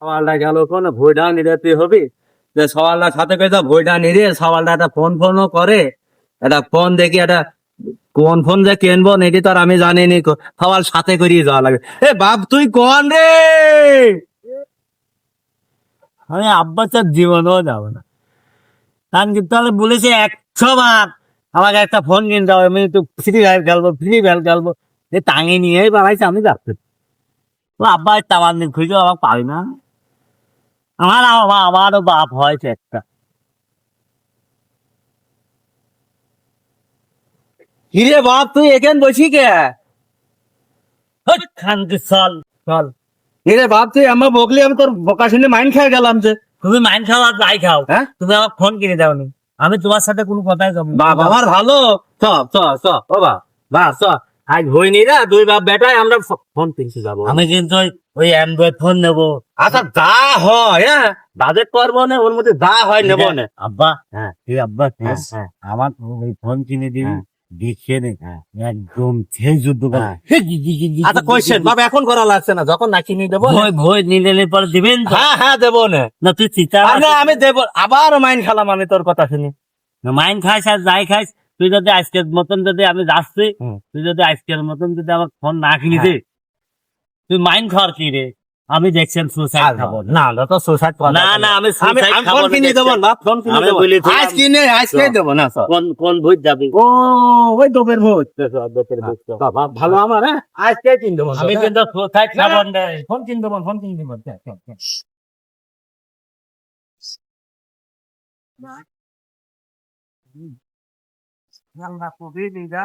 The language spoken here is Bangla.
সওয়ালটা গেল নিলে তুই হবি? যে সাথে সওয়ালটা একটা ফোন ফোনও করে। একটা ফোন দেখি, একটা কোন ফোন যে কিনবো তো আর আমি জানি নি সওয়াল সাথে করিয়ে যাওয়া লাগে এ বাপ, তুই কোন রে? আমি আব্বা জীবনও যাব না। কারণ কি তাহলে বলেছে একশো বার আমাকে একটা ফোন কিনতে হবে। আমি একটু ফ্রি ফায়ার খেলব ফ্রি ফায়ার খেলব। এ টাঙে নিয়ে বাড়াইছে, আমি যাচ্ছি। আব্বা দিন খুঁজে আমার পাই না। আমার আমার আমারও বাপ হয়েছে একটা। হিরে বাপ তুই এখান বসি কে? খানকে চল চল। হিরে বাপ তুই আমার বকলি আমি তোর বকা শুনে মাইন খেয়ে গেলাম যে। তুমি মাইন খাও আর যাই খাও। হ্যাঁ? তুমি আমার ফোন কিনে দাও আমি তোমার সাথে কোনো কথাই কম বাপ আমার ভালো। চ চ চ ও বাপ বা চ। আজ হইনি রে দুই বাপ আমরা ফোন কিনতে যাব। আমি কিন্তু ওই- অ্যান্ড্রয়েড ফোন নেব। আচ্ছা যা হয় হ্যাঁ বাজেট করব না ওর মধ্যে যা হয় নেব না। আব্বা হ্যাঁ। তুই আব্বা হ্যাঁ, আমার ওই ফোন কিনে দিবি হ্যাঁ। নে। একদম সেই যুদ্ধ হ্যাঁ। আচ্ছা কোয়েশ্চেন বাবা এখন করা লাগছে না যখন না কিনে দেবো ভয় ভয় নিলে নিলে পরে দিবেন হ্যাঁ হ্যাঁ দেবো না। না তুই চিতা আমি দেবো আবার মাইন খেলাম আমি তোর কথা শুনি। মাইন খাইস আর যাই খাইস তুই যদি আজকের মতন যদি আমি যাচ্ছি তুই যদি আজকের মতন যদি আমার ফোন না কিনে দে তুই মাইন খাওয়ার কি রে? আমি দেখছেন সুসাইড খাব না। না না তো সুসাইড না না। আমি আমি খাব ফোন না কিনে দেবো। না ফোন কিনে আমি দেবো। বলি আজ কিনে আজকে চ। দেবো না স্যার কোন কোন ভূত যাবি? ও ওই দোপের ভোজ বাবা ভালো আমার হ্যাঁ? আজকে কিনে দেবো আমি কিন্তু সুসাইড না, খাব না। না ফোন কিনে দেবো ফোন কিনে দেবো চল, চল, চল। আমরা কবি দিদা